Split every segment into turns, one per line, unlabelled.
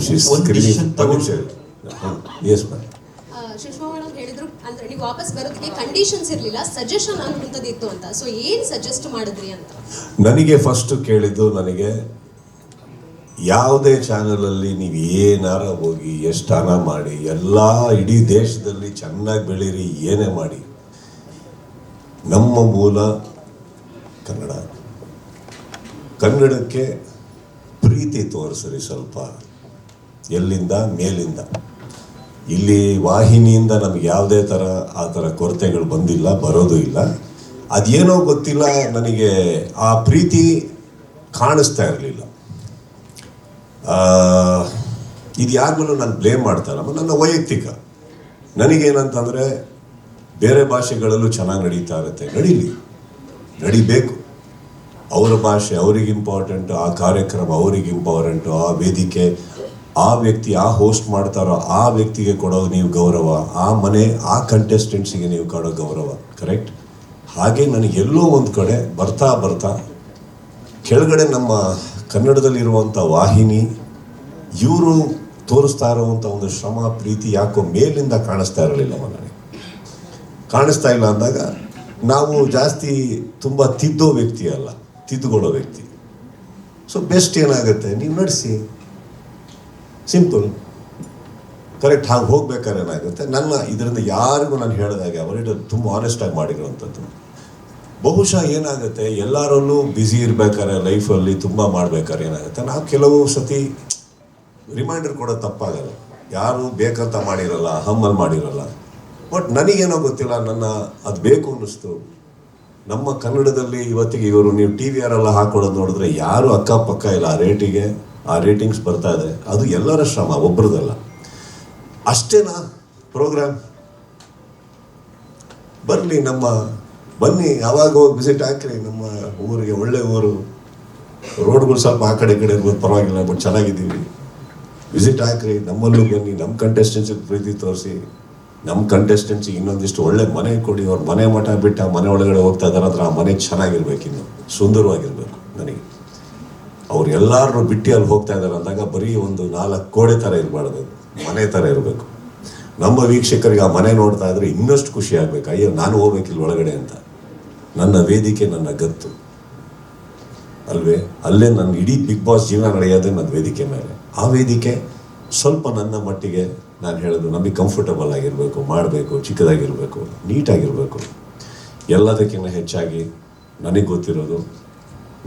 She's yes ma'am
ಹೇಳಿದ್ರು ಅಂದ್ರೆ ನೀವು ವಾಪಸ್ ಬರೋದಕ್ಕೆ ಕಂಡೀಷನ್ಸ್ ಇರಲಿಲ್ಲ ಸಜೆಷನ್ ಅನ್ನುವಂಥದ್ದು ಇತ್ತು ಅಂತ. ಸೊ ಏನ್ ಸಜೆಸ್ಟ್ ಮಾಡಿದ್ರಿ ಅಂತ?
ನನಗೆ ಫಸ್ಟ್ ಕೇಳಿದ್ದು ನನಗೆ ಯಾವುದೇ ಚಾನಲಲ್ಲಿ ನೀವು ಏನಾರ ಹೋಗಿ ಎಷ್ಟು ಹಣ ಮಾಡಿ ಎಲ್ಲ ಇಡೀ ದೇಶದಲ್ಲಿ ಚೆನ್ನಾಗಿ ಬೆಳೀರಿ ಏನೇ ಮಾಡಿ ನಮ್ಮ ಮೂಲ ಕನ್ನಡ. ಕನ್ನಡಕ್ಕೆ ಪ್ರೀತಿ ತೋರಿಸ್ರಿ ಸ್ವಲ್ಪ. ಎಲ್ಲಿಂದ? ಮೇಲಿಂದ. ಇಲ್ಲಿ ವಾಹಿನಿಯಿಂದ ನಮ್ಗೆ ಯಾವುದೇ ಥರ ಆ ಥರ ಕೊರತೆಗಳು ಬಂದಿಲ್ಲ, ಬರೋದು ಇಲ್ಲ. ಅದೇನೋ ಗೊತ್ತಿಲ್ಲ, ನನಗೆ ಆ ಪ್ರೀತಿ ಕಾಣಿಸ್ತಾ ಇರಲಿಲ್ಲ. ಇದು ಯಾರಿಗೂ ನಾನು ಬ್ಲೇಮ್ ಮಾಡ್ತಾ ನನ್ನ ವೈಯಕ್ತಿಕ. ನನಗೇನಂತಂದರೆ, ಬೇರೆ ಭಾಷೆಗಳಲ್ಲೂ ಚೆನ್ನಾಗಿ ನಡೀತಾ ಇರುತ್ತೆ. ನಡೀಲಿ. ನಡಿಬೇಕು. ಅವರ ಭಾಷೆ ಅವ್ರಿಗೆ ಇಂಪಾರ್ಟೆಂಟು ಆ ಕಾರ್ಯಕ್ರಮ ಅವ್ರಿಗೆ ಇಂಪಾರ್ಟೆಂಟು ಆ ವೇದಿಕೆ ಆ ವ್ಯಕ್ತಿ ಆ ಹೋಸ್ಟ್ ಮಾಡ್ತಾರೋ ಆ ವ್ಯಕ್ತಿಗೆ ಕೊಡೋ ನೀವು ಗೌರವ, ಆ ಮನೆ, ಆ ಕಂಟೆಸ್ಟೆಂಟ್ಸಿಗೆ ನೀವು ಕೊಡೋ ಗೌರವ ಕರೆಕ್ಟ್ ಹಾಗೆ ನನಗೆ ಎಲ್ಲೋ ಒಂದು ಕಡೆ ಬರ್ತಾ ಬರ್ತಾ ಕೆಳಗಡೆ ನಮ್ಮ ಕನ್ನಡದಲ್ಲಿರುವಂಥ ವಾಹಿನಿ, ಇವರು ತೋರಿಸ್ತಾ ಇರುವಂಥ ಒಂದು ಶ್ರಮ, ಪ್ರೀತಿ ಯಾಕೋ ಮೇಲಿಂದ ಕಾಣಿಸ್ತಾ ಇರಲಿಲ್ಲ ನನಗೆ ಕಾಣಿಸ್ತಾ ಇಲ್ಲ ಅಂದಾಗ ನಾವು ಜಾಸ್ತಿ ತುಂಬ ತಿದ್ದೋ ವ್ಯಕ್ತಿ ಅಲ್ಲ, ತಿದ್ದುಕೊಳ್ಳೋ ವ್ಯಕ್ತಿ. ಸೊ ಬೆಸ್ಟ್ ಏನಾಗುತ್ತೆ? ನೀವು ನಡೆಸಿ. ಸಿಂಪಲ್ ಕರೆಕ್ಟ್ ಹಾಗೆ ಹೋಗ್ಬೇಕಾದ್ರೆ ಏನಾಗುತ್ತೆ? ನನ್ನ ಇದರಿಂದ ಯಾರಿಗೂ ನಾನು ಹೇಳಿದಾಗೆ ಅವರಿಗೆ ತುಂಬ ಆನೆಸ್ಟಾಗಿ ಮಾಡಿರುವಂಥದ್ದು. ಬಹುಶಃ ಏನಾಗುತ್ತೆ? ಎಲ್ಲರಲ್ಲೂ ಬ್ಯುಸಿ ಇರಬೇಕಾದ್ರೆ ಲೈಫಲ್ಲಿ ತುಂಬ ಮಾಡ್ಬೇಕಾದ್ರೆ ಏನಾಗುತ್ತೆ? ನಾವು ಕೆಲವು ಸತಿ ರಿಮೈಂಡರ್ ಕೊಡೋದು ತಪ್ಪಾಗಲ್ಲ. ಯಾರು ಬೇಕಂತ ಮಾಡಿರಲ್ಲ ಹಮ್ಮಲ್ಲಿ ಮಾಡಿರಲ್ಲ. ಬಟ್ ನನಗೇನೋ ಗೊತ್ತಿಲ್ಲ, ನನ್ನ ಅದು ಬೇಕು ಅನ್ನಿಸ್ತು. ನಮ್ಮ ಕನ್ನಡದಲ್ಲಿ ಇವತ್ತಿಗೆ ಇವರು ನೀವು ಟಿ ವಿ ಆರೆಲ್ಲ ಹಾಕೊಳ್ಳೋದು ನೋಡಿದ್ರೆ ಯಾರು ಅಕ್ಕಪಕ್ಕ ಇಲ್ಲ ಆ ರೇಟಿಗೆ ಆ ರೇಟಿಂಗ್ಸ್ ಬರ್ತಾ ಇದೆ. ಅದು ಎಲ್ಲರ ಶ್ರಮ ಒಬ್ಬರದಲ್ಲ ಅಷ್ಟೇನಾ ಪ್ರೋಗ್ರಾಮ್ ಬರಲಿ ನಮ್ಮ, ಬನ್ನಿ, ಯಾವಾಗ ಹೋಗಿ ವಿಸಿಟ್ ಹಾಕ್ರಿ ನಮ್ಮ ಊರಿಗೆ, ಒಳ್ಳೆ ಊರು. ರೋಡ್ಗಳು ಸ್ವಲ್ಪ ಆ ಕಡೆ ಕಡೆ ಇರ್ಬೋದು, ಪರವಾಗಿಲ್ಲ ಬಟ್ ಚೆನ್ನಾಗಿದ್ದೀವಿ. ವಿಸಿಟ್ ಹಾಕ್ರಿ, ನಮ್ಮಲ್ಲೂ ಬನ್ನಿ, ನಮ್ಮ ಕಂಟೆಸ್ಟೆನ್ಸಿಗೆ ಪ್ರೀತಿ ತೋರಿಸಿ. ನಮ್ಮ ಕಂಟೆಸ್ಟೆನ್ಸಿಗೆ ಇನ್ನೊಂದಿಷ್ಟು ಒಳ್ಳೆ ಮನೆ ಕೊಡಿ. ಅವ್ರ ಮನೆ ಮಠ ಬಿಟ್ಟು ಆ ಮನೆ ಒಳಗಡೆ ಹೋಗ್ತಾ ಇದ್ದಾರೆ ಆ ಮನೆ ಚೆನ್ನಾಗಿರ್ಬೇಕು ಇನ್ನು. ಸುಂದರವಾಗಿರ್ಬೇಕು. ಅವ್ರು ಎಲ್ಲರೂ ಬಿಟ್ಟು ಅಲ್ಲಿ ಹೋಗ್ತಾ ಇದ್ದಾರೆ ಅಂದಾಗ ಬರೀ ಒಂದು ನಾಲ್ಕು ಕೋಡೆ ಥರ ಇರಬಾರ್ದು, ಮನೆ ಥರ ಇರಬೇಕು. ನಮ್ಮ ವೀಕ್ಷಕರಿಗೆ ಆ ಮನೆ ನೋಡ್ತಾ ಇದ್ರೆ ಇನ್ನಷ್ಟು ಖುಷಿ ಆಗ್ಬೇಕು. ಅಯ್ಯೋ, ನಾನು ಹೋಗ್ಬೇಕಿಲ್ಲ ಒಳಗಡೆ ಅಂತ. ನನ್ನ ವೇದಿಕೆ, ನನ್ನ ಗತ್ತು. ಅಲ್ವೇ? ಅಲ್ಲೇ ನನ್ನ ಇಡೀ ಬಿಗ್ ಬಾಸ್ ಜೀವನ ನಡೆಯೋದೇ ನನ್ನ ವೇದಿಕೆ ಮೇಲೆ. ಆ ವೇದಿಕೆ ಸ್ವಲ್ಪ ನನ್ನ ಮಟ್ಟಿಗೆ ನಾನು ಹೇಳೋದು ನಮಗೆ ಕಂಫರ್ಟಬಲ್ ಆಗಿರಬೇಕು, ಮಾಡಬೇಕು, ಚಿಕ್ಕದಾಗಿರಬೇಕು ನೀಟಾಗಿರಬೇಕು ಎಲ್ಲದಕ್ಕಿಂತ ಹೆಚ್ಚಾಗಿ ನನಗೆ ಗೊತ್ತಿರೋದು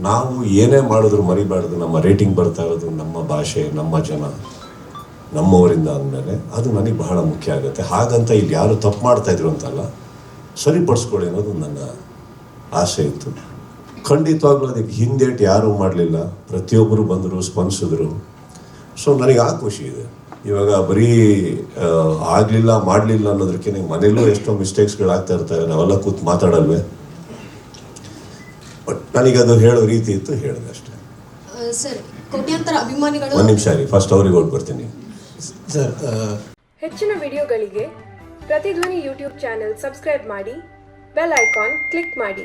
ನಾವು ಏನೇ ಮಾಡಿದ್ರು ಮರಿಬಾರ್ದು. ನಮ್ಮ ರೇಟಿಂಗ್ ಬರ್ತಾ ಇರೋದು ನಮ್ಮ ಭಾಷೆ, ನಮ್ಮ ಜನ, ನಮ್ಮವರಿಂದ ಅಂದಮೇಲೆ ಅದು ನನಗೆ ಬಹಳ ಮುಖ್ಯ ಆಗುತ್ತೆ. ಹಾಗಂತ ಇಲ್ಲಿ ಯಾರು ತಪ್ಪು ಮಾಡ್ತಾ ಇದ್ರು ಅಂತಲ್ಲ, ಸರಿಪಡಿಸ್ಕೊಳ್ಳಿ ಅನ್ನೋದು ನನ್ನ ಆಸೆ ಇತ್ತು. ಖಂಡಿತವಾಗ್ಲೂ ಅದಕ್ಕೆ ಹಿಂದೇಟ್ ಯಾರೂ ಮಾಡಲಿಲ್ಲ. ಪ್ರತಿಯೊಬ್ಬರು ಬಂದರು, ಸ್ಪಂದಿಸಿದ್ರು. ಸೊ ನನಗೆ ಆ ಖುಷಿ ಇದೆ. ಇವಾಗ ಬರೀ ಆಗಲಿಲ್ಲ, ಮಾಡಲಿಲ್ಲ ನಿಮ್ಮ ಮನೇಲೂ ಎಷ್ಟೋ ಮಿಸ್ಟೇಕ್ಸ್ಗಳಾಗ್ತಾ ಇರ್ತವೆ ನಾವೆಲ್ಲ ಕೂತು ಮಾತಾಡಲ್ವೇ? ಬಟ್ ನನಗದು ಹೇಳೋ ರೀತಿ ಇತ್ತು ಹೇಳಿದೆ ಅಷ್ಟೇ.
ಸರ್. ಕೋಟ್ಯಾಂತರ ಅಭಿಮಾನಿಗಳು?
ಒಂದು ನಿಮಿಷ ರೀ ಫಸ್ಟ್ ಅವ್ರಿಗೆ ಹೋಗ್ಬರ್ತೀನಿ ಬರ್ತೀನಿ
ಸರ್
ಹೆಚ್ಚಿನ ವಿಡಿಯೋಗಳಿಗೆ ಪ್ರತಿಧ್ವನಿ ಯೂಟ್ಯೂಬ್ ಚಾನೆಲ್ ಸಬ್ಸ್ಕ್ರೈಬ್ ಮಾಡಿ ಬೆಲ್ ಐಕಾನ್ ಕ್ಲಿಕ್ ಮಾಡಿ.